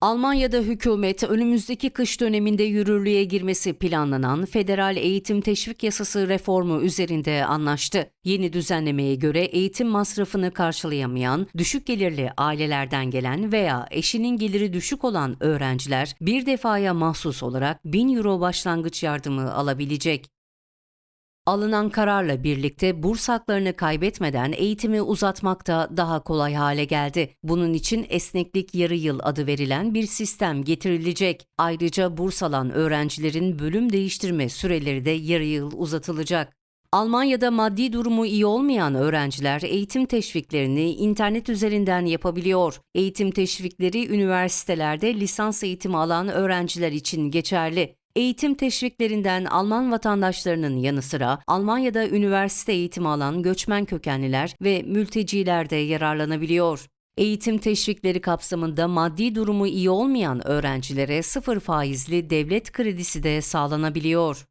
Almanya'da hükümet önümüzdeki kış döneminde yürürlüğe girmesi planlanan federal eğitim teşvik yasası reformu üzerinde anlaştı. Yeni düzenlemeye göre eğitim masrafını karşılayamayan, düşük gelirli ailelerden gelen veya eşinin geliri düşük olan öğrenciler bir defaya mahsus olarak 1000 euro başlangıç yardımı alabilecek. Alınan kararla birlikte burs haklarını kaybetmeden eğitimi uzatmak da daha kolay hale geldi. Bunun için esneklik yarı yıl adı verilen bir sistem getirilecek. Ayrıca burs alan öğrencilerin bölüm değiştirme süreleri de yarı yıl uzatılacak. Almanya'da maddi durumu iyi olmayan öğrenciler eğitim teşviklerini internet üzerinden yapabiliyor. Eğitim teşvikleri üniversitelerde lisans eğitimi alan öğrenciler için geçerli. Eğitim teşviklerinden Alman vatandaşlarının yanı sıra Almanya'da üniversite eğitimi alan göçmen kökenliler ve mülteciler de yararlanabiliyor. Eğitim teşvikleri kapsamında maddi durumu iyi olmayan öğrencilere sıfır faizli devlet kredisi de sağlanabiliyor.